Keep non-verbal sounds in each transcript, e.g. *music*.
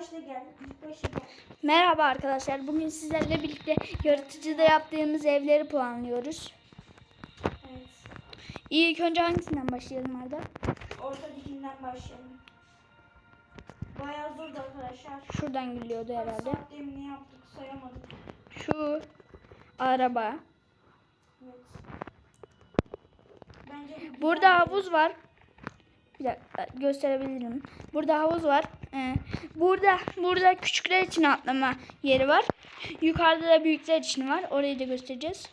başta gel. İlk başta gel. Merhaba arkadaşlar. Bugün sizlerle birlikte yaratıcıda yaptığımız evleri puanlıyoruz. Evet. İlk önce hangisinden başlayalım Arda? Ortadakinden başlayalım. Bayağı zordu arkadaşlar. Şuradan geliyordu Kaç herhalde. saat demini yaptık sayamadık. Şu araba. Evet. Bence Burada havuz var. Bir dakika gösterebilirim. Burada havuz var. Ee, burada burada küçükler için atlama yeri var. Yukarıda da büyükler için var. Orayı da göstereceğiz.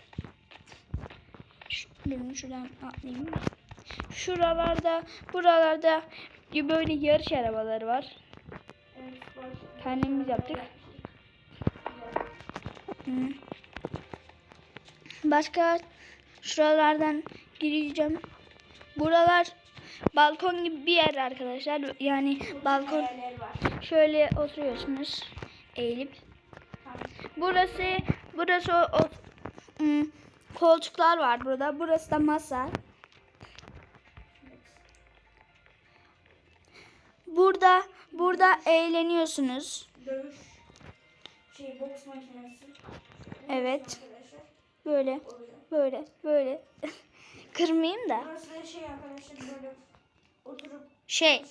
Şu, durun şuradan atlayayım. Şuralarda, buralarda böyle yarış arabaları var. Kendimiz yaptık. Başka şuralardan gireceğim. Buralar balkon gibi bir yer arkadaşlar. Yani balkon şöyle oturuyorsunuz eğilip. Burası burası o, o ım, koltuklar var burada. Burası da masa. Burada burada eğleniyorsunuz. Dövüş şey boks makinesi. Evet. Böyle böyle böyle. *laughs* Kırmayayım da. Burası da şey arkadaşlar böyle oturup Şey,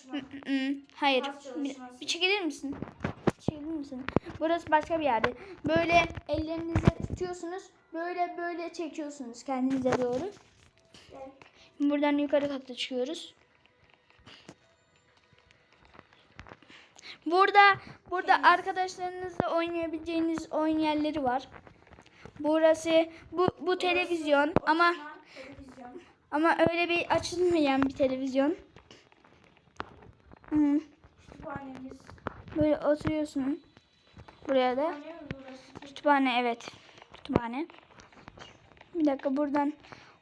hayır. Bir, bir çekilir misin? Çekilir misin? Burası başka bir yerde. Böyle ellerinizi tutuyorsunuz. Böyle böyle çekiyorsunuz kendinize doğru. gel. Buradan yukarı kata çıkıyoruz. Burada burada arkadaşlarınızla oynayabileceğiniz oyun yerleri var. Burası bu bu televizyon ama televizyon. ama öyle bir açılmayan bir televizyon. Hmm. Kütüphanemiz. Böyle oturuyorsun. Buraya da. Kütüphane evet. Kütüphane. Bir dakika buradan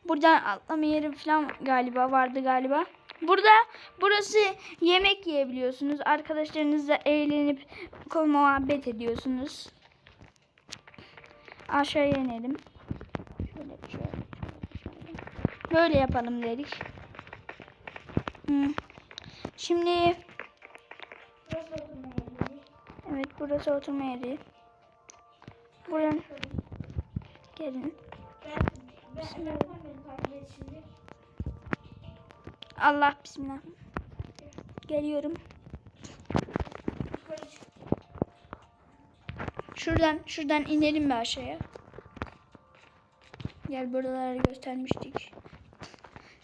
buradan atlama yeri falan galiba vardı galiba. Burada burası yemek yiyebiliyorsunuz. Arkadaşlarınızla eğlenip muhabbet ediyorsunuz. Aşağıya inelim. Şöyle şöyle. şöyle. Böyle yapalım dedik. Hmm. Şimdi Burası oturma yeri. evet burası oturma yeri. Buradan gelin. Şimdi. Allah bismillah. Geliyorum. Şuradan şuradan inelim bir aşağıya. Gel buraları göstermiştik.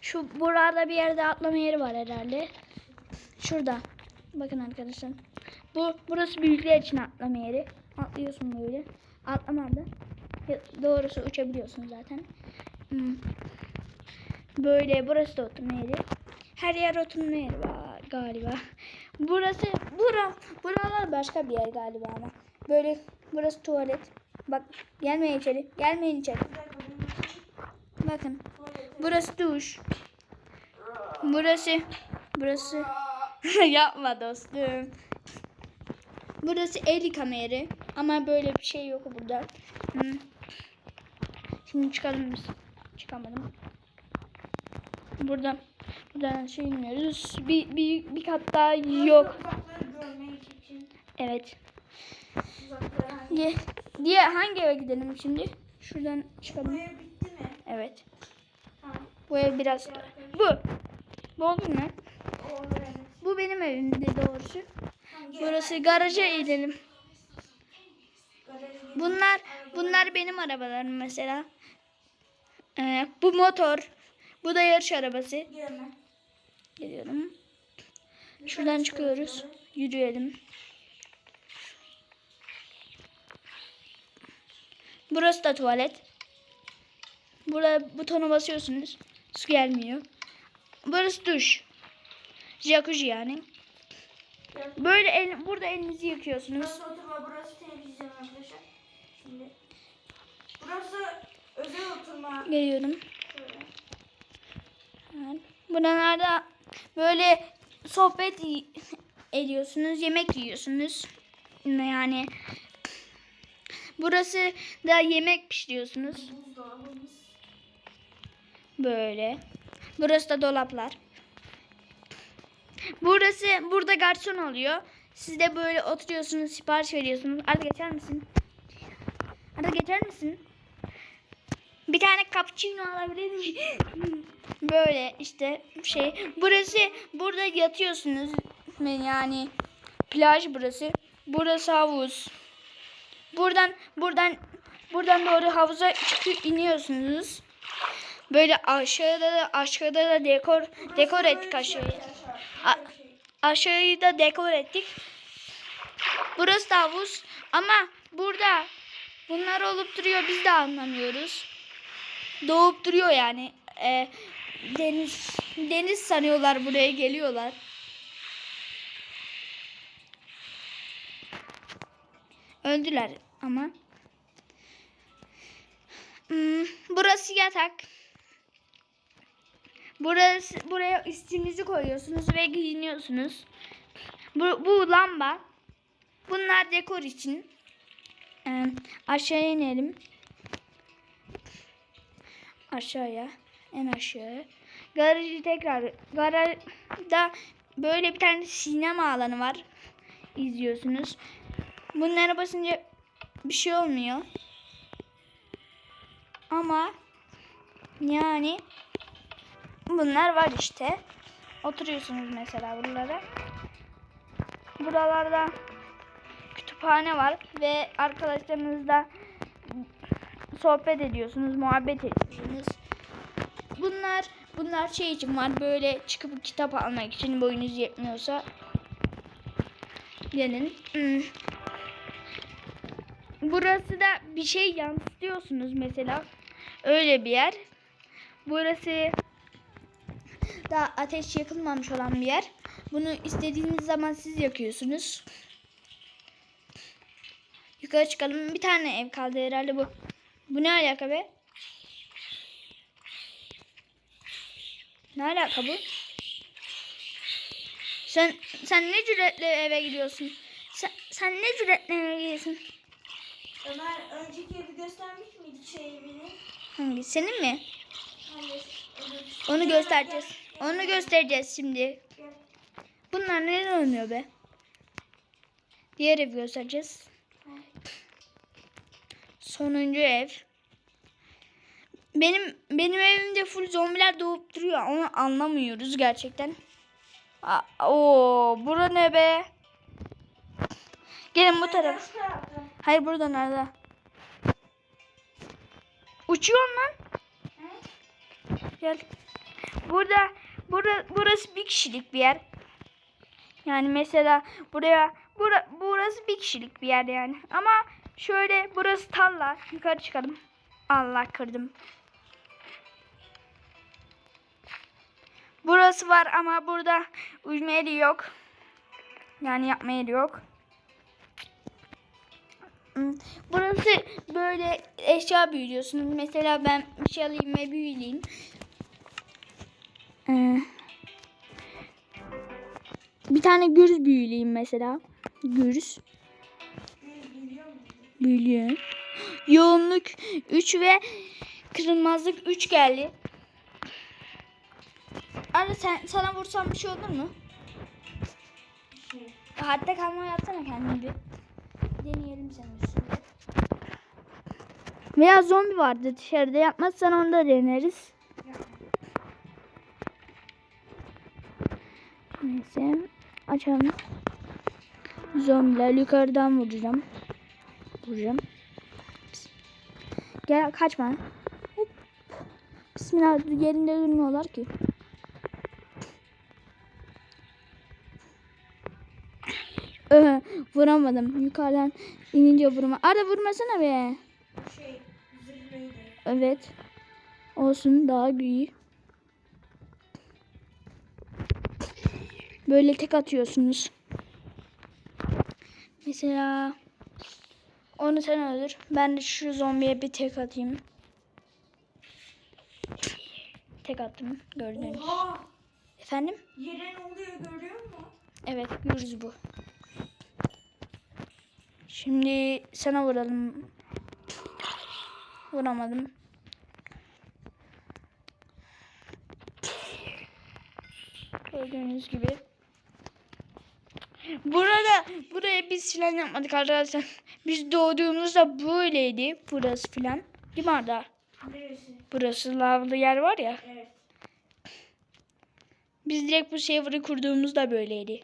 Şu burada bir yerde atlama yeri var herhalde. Şurada. Bakın arkadaşlar. Bu burası büyükler için atlama yeri. Atlıyorsun böyle. Atlamada. Doğrusu uçabiliyorsun zaten. Hmm. Böyle burası da oturma yeri. Her yer oturma yeri var galiba. Burası bura buralar başka bir yer galiba ama. Böyle burası tuvalet. Bak gelmeyin içeri. Gelmeyin içeri. Bakın. Burası duş. Burası burası *laughs* yapma dostum. Burası el yıkama yeri. Ama böyle bir şey yok burada. Hmm. Şimdi çıkalım biz. Çıkamadım. Burada buradan şey inmiyoruz. Bir, bir, bir kat daha yok. Evet. Diye, diye hangi eve gidelim şimdi? Şuradan çıkalım. ev bitti mi? Evet. Bu ev biraz... Bu. Bu olur mu? Bu benim evimdi doğrusu. Burası garaja gel. Bunlar bunlar benim arabalarım mesela. Ee, bu motor. Bu da yarış arabası. Geliyorum. Şuradan çıkıyoruz. Yürüyelim. Burası da tuvalet. Burada butona basıyorsunuz. Su gelmiyor. Burası duş. Jacuzzi yani. Böyle el, burada elinizi yıkıyorsunuz. Burası oturma, burası televizyon arkadaşlar. Şimdi. Burası özel oturma. Geliyorum. Evet. Buralarda böyle sohbet ediyorsunuz, yemek yiyorsunuz. Yani burası da yemek pişiriyorsunuz. Böyle. Burası da dolaplar. Burası burada garson oluyor. Siz de böyle oturuyorsunuz, sipariş veriyorsunuz. Arda geçer misin? Arda geçer misin? Bir tane cappuccino alabilir miyim? *laughs* Böyle işte şey. Burası burada yatıyorsunuz. Yani plaj burası. Burası havuz. Buradan buradan buradan doğru havuza çıkıp iniyorsunuz. Böyle aşağıda da aşağıda da dekor dekor ettik aşağıyı. A- aşağıyı da dekor ettik. Burası da havuz ama burada bunlar olup duruyor biz de anlamıyoruz. Doğup duruyor yani. Ee, deniz deniz sanıyorlar buraya geliyorlar. Öldüler ama. Hmm, burası yatak. Burası buraya üstünüzü koyuyorsunuz ve giyiniyorsunuz. Bu, bu lamba. Bunlar dekor için. Ee, aşağıya inelim. Aşağıya. En aşağı. Garajı tekrar. Garajda böyle bir tane sinema alanı var. İzliyorsunuz. Bunlara basınca bir şey olmuyor. Ama yani bunlar var işte. Oturuyorsunuz mesela buralara. Buralarda kütüphane var ve arkadaşlarınızla sohbet ediyorsunuz, muhabbet ediyorsunuz. Bunlar bunlar şey için var böyle çıkıp kitap almak için boyunuz yetmiyorsa gelin. Hmm. Burası da bir şey yansıtıyorsunuz mesela. Öyle bir yer. Burası da ateş yakılmamış olan bir yer. Bunu istediğiniz zaman siz yakıyorsunuz. Yukarı çıkalım. Bir tane ev kaldı herhalde bu. Bu ne alaka be? Ne alaka bu? Sen sen ne cüretle eve gidiyorsun? Sen, sen ne cüretle eve gidiyorsun? Ömer önceki evi göstermiş miydi şey evini? Hangi? Senin mi? Hayır. Onu göstereceğiz. Onu göstereceğiz şimdi. Bunlar neden oynuyor be? Diğer evi göstereceğiz. Sonuncu ev. Benim benim evimde full zombiler doğup duruyor. Onu anlamıyoruz gerçekten. Aa, oo, bura ne be? Gelin bu taraf. Hayır burada nerede? Uçuyorum lan. Gel. Burada, burada burası bir kişilik bir yer. Yani mesela buraya bura, burası bir kişilik bir yer yani. Ama şöyle burası tarla. Yukarı çıkalım. Allah kırdım. Burası var ama burada uyuma yeri yok. Yani yapma yeri yok. Hmm, Burası böyle eşya büyüyorsunuz. Mesela ben bir şey alayım ve büyüleyeyim. Ee, bir tane gürz büyüleyeyim mesela. Gürz. Büyülüyor. Yoğunluk 3 ve kırılmazlık 3 geldi. Anne sen sana vursam bir şey olur mu? Hatta kalma yapsana kendini bir. Deneyelim senin üstünde. Veya zombi vardı dışarıda yapmazsan onu da deneriz. Neyse açalım. Zombiler yukarıdan vuracağım. Vuracağım. Gel kaçma. Hop. Bismillah yerinde durmuyorlar ki. Vuramadım. Yukarıdan inince vurma. Arda vurmasana be. şey. Evet. Olsun daha iyi. Böyle tek atıyorsunuz. Mesela onu sen öldür. Ben de şu zombiye bir tek atayım. Tek attım. Gördüğünüz. Oha! Efendim? Yere ne oluyor görüyor musun? Evet, görürüz bu. Şimdi sana vuralım. Vuramadım. Gördüğünüz gibi. Burada buraya biz filan yapmadık arkadaşlar. Biz doğduğumuzda böyleydi burası filan. Değil mi Arda? Neresi? Burası lavlı yer var ya. Evet. Biz direkt bu server'ı kurduğumuzda böyleydi.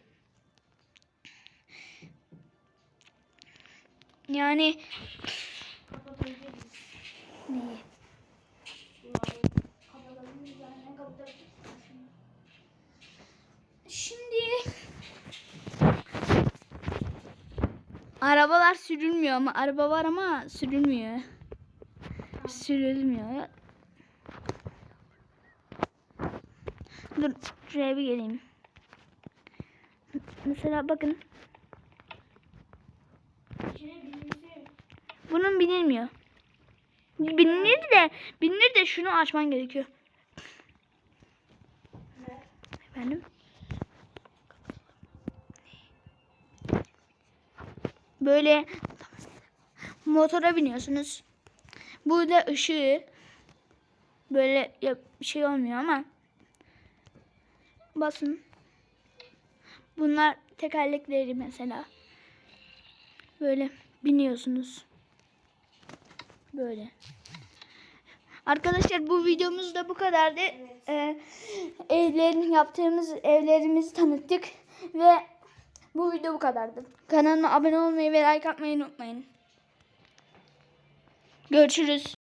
Yani neyi? Burayı kapatabiliriz. Yani kapatabiliriz. Şimdi arabalar sürülmüyor ama araba var ama sürülmüyor. Sürülmüyor. Dur şuraya bir geleyim. Mesela bakın bunun bilinmiyor. Bilinir de bilinir de şunu açman gerekiyor. Efendim? Böyle motora biniyorsunuz. Burada ışığı böyle şey olmuyor ama basın. Bunlar tekerlekleri mesela. Böyle biniyorsunuz. Böyle. Arkadaşlar bu videomuz da bu kadardı. Ee, evlerin yaptığımız evlerimizi tanıttık ve bu video bu kadardı. Kanalıma abone olmayı ve like atmayı unutmayın. Görüşürüz.